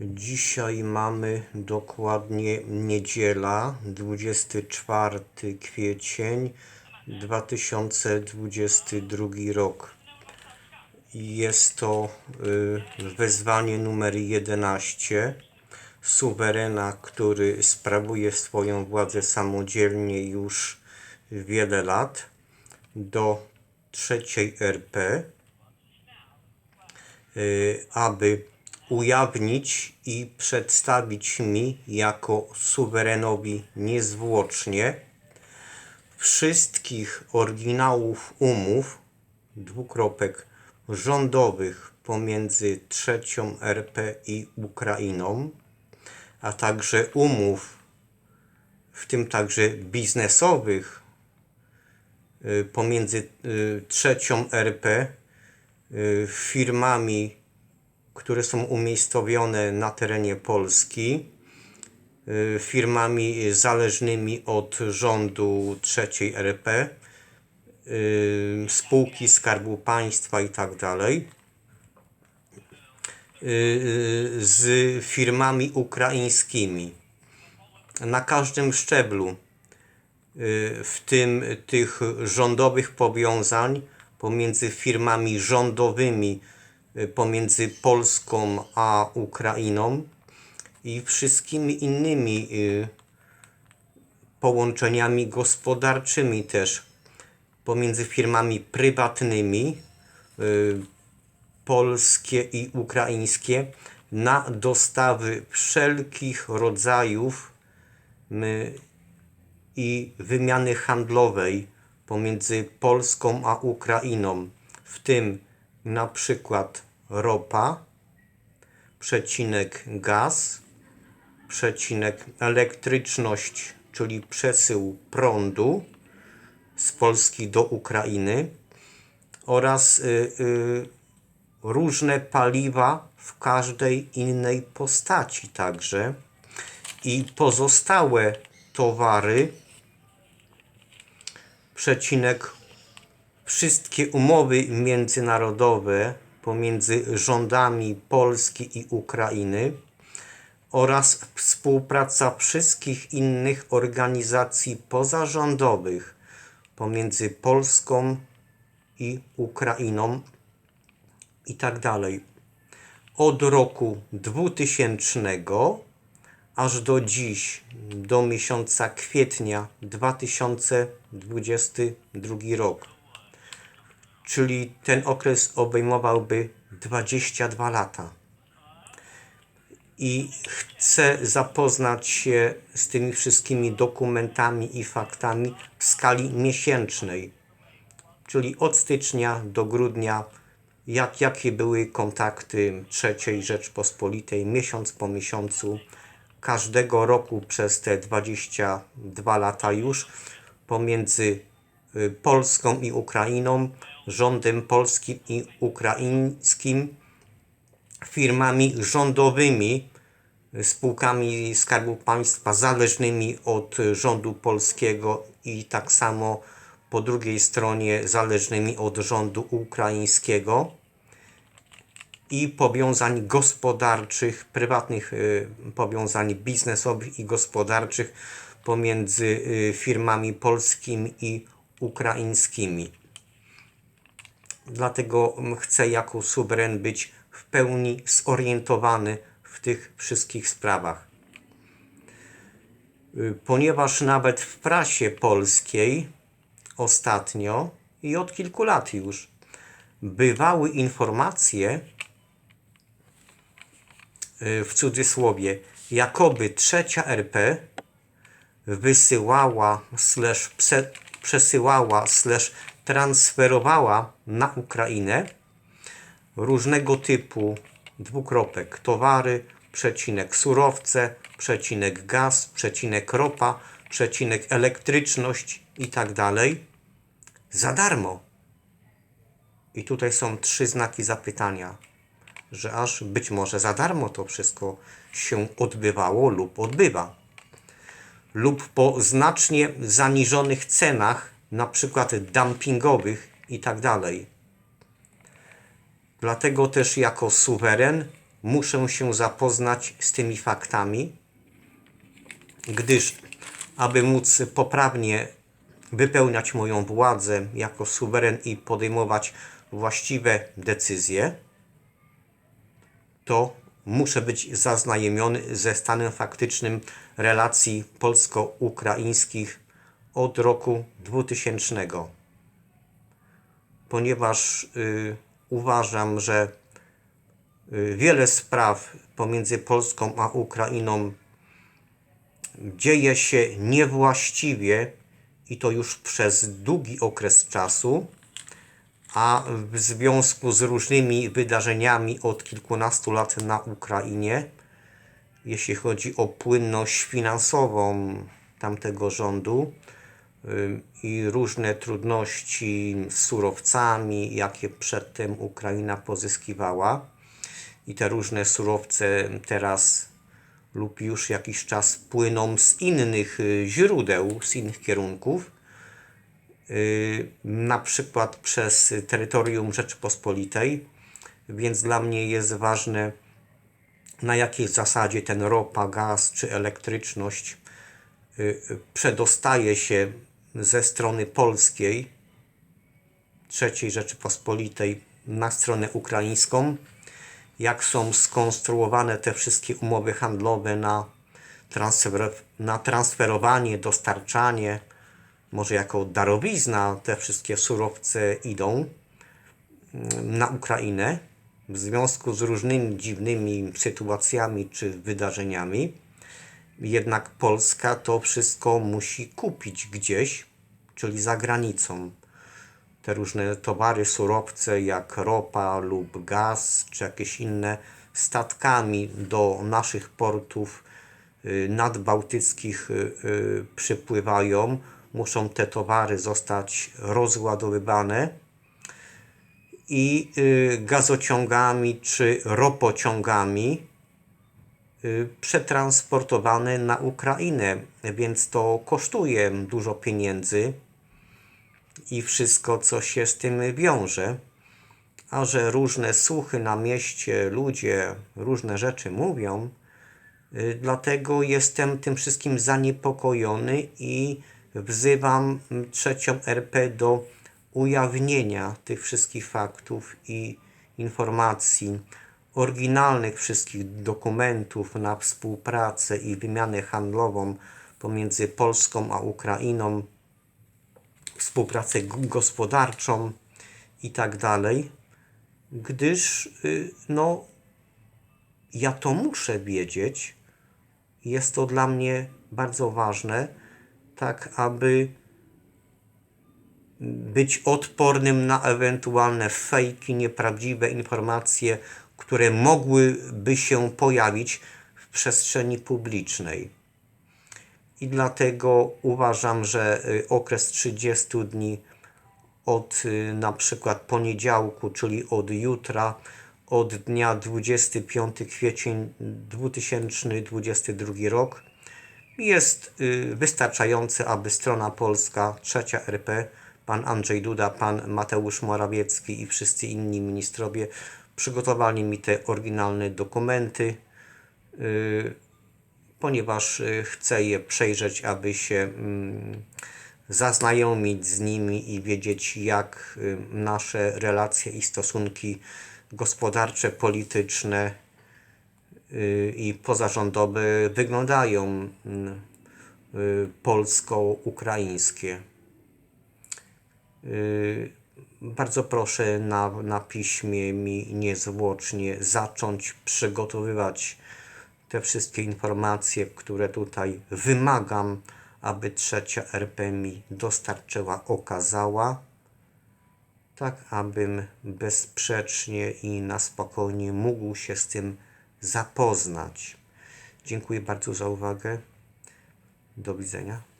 Dzisiaj mamy dokładnie niedziela, 24 kwiecień 2022 rok. Jest to y, wezwanie numer 11 suwerena, który sprawuje swoją władzę samodzielnie już wiele lat do trzeciej RP y, aby ujawnić i przedstawić mi jako suwerenowi niezwłocznie wszystkich oryginałów umów dwukropek rządowych pomiędzy trzecią RP i Ukrainą, a także umów, w tym także biznesowych y, pomiędzy y, trzecią RP y, firmami, które są umiejscowione na terenie Polski, y, firmami zależnymi od rządu trzeciej RP, y, spółki Skarbu Państwa i tak y, z firmami ukraińskimi. Na każdym szczeblu, w tym tych rządowych powiązań pomiędzy firmami rządowymi, pomiędzy Polską a Ukrainą i wszystkimi innymi y, połączeniami gospodarczymi też pomiędzy firmami prywatnymi, y, polskie i ukraińskie, na dostawy wszelkich rodzajów i wymiany handlowej pomiędzy Polską a Ukrainą, w tym na przykład ropa, przecinek gaz, przecinek elektryczność, czyli przesył prądu z Polski do Ukrainy oraz y, y, różne paliwa w każdej innej postaci także i pozostałe towary przecinek wszystkie umowy międzynarodowe pomiędzy rządami Polski i Ukrainy oraz współpraca wszystkich innych organizacji pozarządowych pomiędzy Polską i Ukrainą i tak. Od roku 2000 aż do dziś, do miesiąca kwietnia 2022 rok. Czyli ten okres obejmowałby 22 lata. I chcę zapoznać się z tymi wszystkimi dokumentami i faktami w skali miesięcznej, czyli od stycznia do grudnia, jak, jakie były kontakty III Rzeczpospolitej miesiąc po miesiącu, każdego roku przez te 22 lata już pomiędzy y, Polską i Ukrainą, rządem polskim i ukraińskim, firmami rządowymi, spółkami Skarbu Państwa zależnymi od rządu polskiego i tak samo po drugiej stronie zależnymi od rządu ukraińskiego i powiązań gospodarczych, prywatnych y, powiązań biznesowych i gospodarczych pomiędzy y, firmami polskimi i ukraińskimi. Dlatego chcę jako suweren być w pełni zorientowany w tych wszystkich sprawach. Y, Ponieważ nawet w prasie polskiej ostatnio i od kilku lat już bywały informacje, y, w cudzysłowie, jakoby trzecia RP wysyłała, slash prze, przesyłała, slash transferowała na Ukrainę różnego typu dwukropek towary, przecinek surowce, przecinek gaz, przecinek ropa, przecinek elektryczność i tak dalej za darmo. I tutaj są trzy znaki zapytania, że aż być może za darmo to wszystko się odbywało lub odbywa. Lub po znacznie zaniżonych cenach, na przykład dumpingowych i tak dalej. Dlatego też jako suweren muszę się zapoznać z tymi faktami, gdyż aby móc poprawnie wypełniać moją władzę jako suweren i podejmować właściwe decyzje, to muszę być zaznajomiony ze stanem faktycznym relacji polsko-ukraińskich od roku 2000. Ponieważ y, uważam, że y, wiele spraw pomiędzy Polską a Ukrainą dzieje się niewłaściwie i to już przez długi okres czasu, a w związku z różnymi wydarzeniami od kilkunastu lat na Ukrainie, jeśli chodzi o płynność finansową tamtego rządu i różne trudności z surowcami, jakie przedtem Ukraina pozyskiwała, i te różne surowce teraz lub już jakiś czas płyną z innych y, źródeł, z innych kierunków, y, na przykład przez terytorium Rzeczypospolitej, więc dla mnie jest ważne, na jakiej zasadzie ten ropa, gaz czy elektryczność y, przedostaje się ze strony polskiej, trzeciej Rzeczypospolitej, na stronę ukraińską jak są skonstruowane te wszystkie umowy handlowe na, transfer, na transferowanie, dostarczanie, może jako darowizna te wszystkie surowce idą mm, na Ukrainę w związku z różnymi dziwnymi sytuacjami czy wydarzeniami. Jednak Polska to wszystko musi kupić gdzieś, czyli za granicą. Te różne towary, surowce jak ropa lub gaz czy jakieś inne statkami do naszych portów y, nadbałtyckich y, y, przypływają. Muszą te towary zostać rozładowywane i gazociągami czy ropociągami przetransportowane na Ukrainę, więc to kosztuje dużo pieniędzy i wszystko, co się z tym wiąże, a że różne słuchy na mieście, ludzie różne rzeczy mówią, y, dlatego jestem tym wszystkim zaniepokojony i wzywam trzecią RP do ujawnienia tych wszystkich faktów i informacji, oryginalnych wszystkich dokumentów na współpracę i wymianę handlową pomiędzy Polską a Ukrainą współpracę gospodarczą i tak dalej, gdyż y, no, ja to muszę wiedzieć. Jest to dla mnie bardzo ważne, tak aby być odpornym na ewentualne fejki, nieprawdziwe informacje, które mogłyby się pojawić w przestrzeni publicznej i dlatego uważam, że y, okres 30 dni od y, na przykład poniedziałku, czyli od jutra, od dnia 25 kwiecień 2022 rok jest y, wystarczający, aby strona polska, trzecia RP, pan Andrzej Duda, pan Mateusz Morawiecki i wszyscy inni ministrowie przygotowali mi te oryginalne dokumenty ponieważ y, chcę je przejrzeć, aby się mm, zaznajomić z nimi i wiedzieć, jak y, nasze relacje i stosunki gospodarcze, polityczne y, i pozarządowe wyglądają mm, polsko-ukraińskie. Bardzo proszę na, na piśmie mi niezwłocznie zacząć przygotowywać te wszystkie informacje, które tutaj wymagam, aby trzecia RP mi dostarczyła, okazała, tak abym bezsprzecznie i na spokojnie mógł się z tym zapoznać. Dziękuję bardzo za uwagę. Do widzenia.